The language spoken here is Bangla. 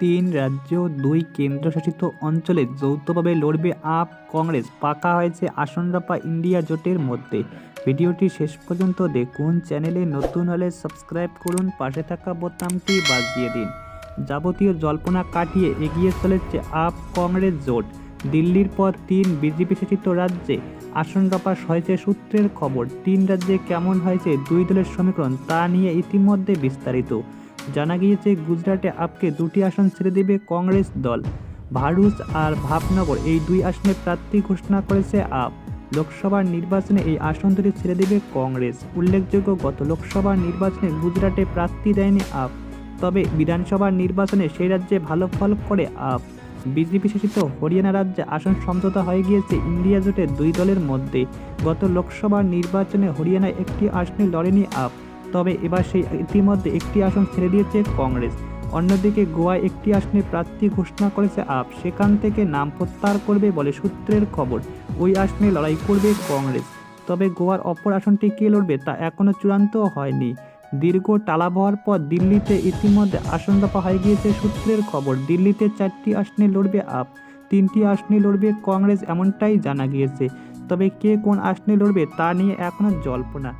তিন রাজ্য, দুই কেন্দ্রশাসিত অঞ্চলে যৌথভাবে লড়বে আপ কংগ্রেস। পাকা হয়েছে আসনরপা ইন্ডিয়া জোটের মধ্যে। ভিডিওটি শেষ পর্যন্ত দেখুন। চ্যানেলে নতুন হলে সাবস্ক্রাইব করুন। পাশে থাকা বোতামটি বাজিয়ে দিন। যাবতীয় জল্পনা কাটিয়ে এগিয়ে চলেছে আপ কংগ্রেস জোট। দিল্লির পর তিন বিজেপি শাসিত রাজ্যে আসন রপা হয়েছে সূত্রের খবর। তিন রাজ্যে কেমন হয়েছে দুই দলের সমীকরণ তা নিয়ে ইতিমধ্যে বিস্তারিত। জানা গিয়েছে, গুজরাটে আপকে দুটি আসন ছেড়ে দেবে কংগ্রেস দল। ভারুচ আর ভাবনগর এই দুই আসনে প্রার্থী ঘোষণা করেছে আপ। লোকসভার নির্বাচনে এই আসন দুটি ছেড়ে দেবে কংগ্রেস। উল্লেখযোগ্য, গত লোকসভা নির্বাচনে গুজরাটে প্রার্থী দেয়নি আপ। তবে বিধানসভার নির্বাচনে সেই রাজ্যে ভালো ফল করে আপ। বিজেপি শাসিত হরিয়ানা রাজ্যে আসন সমঝোতা হয়ে গিয়েছে ইন্ডিয়া জোটের দুই দলের মধ্যে। গত লোকসভার নির্বাচনে হরিয়ানায় একটি আসনে লড়েনি আপ। তবে এবার সেই ইতিমধ্যে একটি আসন ছেড়ে দিয়েছে কংগ্রেস। অন্যদিকে গোয়ায় একটি আসনে প্রার্থী ঘোষণা করেছে আপ, সেখান থেকে নাম প্রত্যাহার করবে বলে সূত্রের খবর। ওই আসনে লড়াই করবে কংগ্রেস। তবে গোয়ার অপর আসনটি কে লড়বে তা এখনও চূড়ান্ত হয়নি। দীর্ঘ টালাবহার পর দিল্লিতে ইতিমধ্যে আসন দফা হয়ে গিয়েছে সূত্রের খবর। দিল্লিতে চারটি আসনে লড়বে আপ, তিনটি আসনে লড়বে কংগ্রেস এমনটাই জানা গিয়েছে। তবে কে কোন আসনে লড়বে তা নিয়ে এখনও জল্পনা।